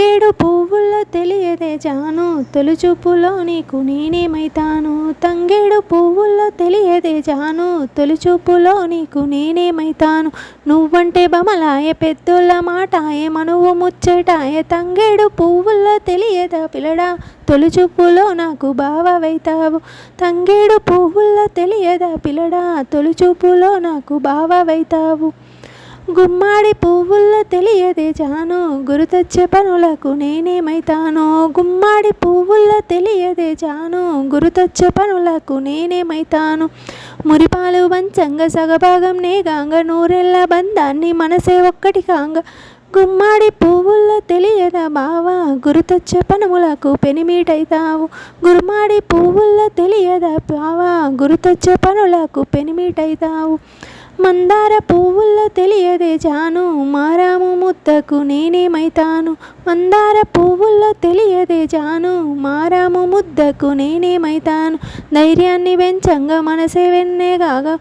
తంగేడు పువ్వుల్లో తెలియదే జాను. తొలిచూపులో నీకు నేనేమైతాను? తంగేడు పువ్వుల్లో తెలియదే జాను. తొలిచూపులో నీకు నేనేమైతాను? నువ్వంటే బమలాయ పెద్దోళ్ళ మాటాయ మనువు ముచ్చటాయ. తంగేడు పువ్వుల్లో తెలియదా పిల్లడా? తొలిచూపులో నాకు బావవైతావు. తంగేడు పువ్వుల్లో తెలియదా పిల్లడా? తొలిచూపులో నాకు బావవైతావు. గుమ్మాడి పువ్వుల్లో తెలియదే జాను. గురుతొచ్చే పనులకు నేనేమైతాను. గుమ్మాడి పువ్వుల్లో తెలియదే జాను. గురుతొచ్చే పనులకు నేనేమైతాను? మురిపాలు వంచంగ సగభాగం నేగాంగ. నూరెళ్ళ బంధాన్ని మనసే ఒక్కటి కాంగ. గుమ్మాడి పువ్వుల్లో తెలియదా బావా? గురుతొచ్చే పనులకు పెనిమీటైతావు. గురుమాడి పువ్వుల్లో తెలియదా బావా? గురుతొచ్చే పనులకు పెనిమీటైతావు. మందార పువ్వుల్లో తెలియదే జాను. మారాము ముద్దకు నేనేమైతాను? మందార పువ్వుల్లో తెలియదే జాను. మారాము ముద్దకు నేనేమైతాను? ధైర్యాన్ని వెంచంగా మనసే వెన్నేగాగా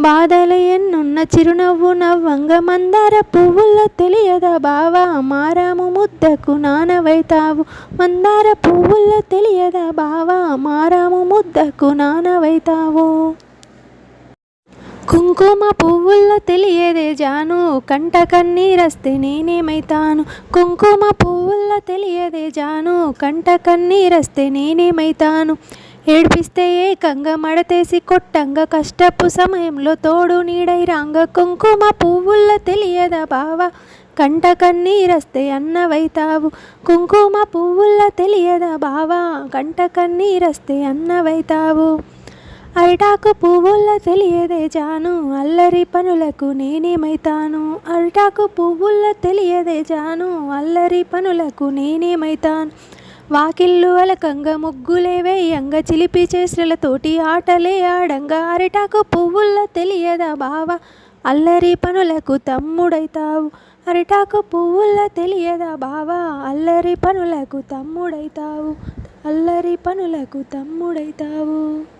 బాధలు ఎన్నున్న చిరునవ్వు నవ్వంగ. మందార పువ్వుల్లో తెలియదా బావా? మారాము ముద్దకు నానవైతావు. మందార పువ్వుల్లో తెలియదా బావా? మారాము ముద్దకు నానవైతావు. కుంకుమ పువ్వుల్లో తెలియదే జాను. కంట కన్నీరస్తే నేనేమైతాను? కుంకుమ పువ్వుల్లో తెలియదే జాను. కంట కన్నీరస్తే నేనేమైతాను? ఏడిపిస్తే ఏకంగా మడతేసి కొట్టంగా కష్టపు సమయంలో తోడు నీడై రాంగ కుంకుమ పువ్వుల్లో తెలియదా బావ? కంట కన్నీరస్తే అన్నవైతావు. కుంకుమ పువ్వుల్లో తెలియదా బావ? కంట కన్నీరస్తే అన్నవైతావు. అరిటాకు పువ్వుల్లో తెలియదే జాను. అల్లరి పనులకు నేనేమైతాను? అరిటాకు పువ్వుల్లో తెలియదే జాను. అల్లరి పనులకు నేనేమైతాను? వాకిల్లు అలకంగా ముగ్గులే వేయంగా. చిలిపి చేసలతోటి ఆటలే ఆడంగా. అరిటాకు పువ్వుల్లో తెలియదా బావ? అల్లరి పనులకు తమ్ముడైతావు. అరిటాకు పువ్వుల్లో తెలియదా బావా? అల్లరి పనులకు తమ్ముడైతావు. అల్లరి పనులకు తమ్ముడైతావు.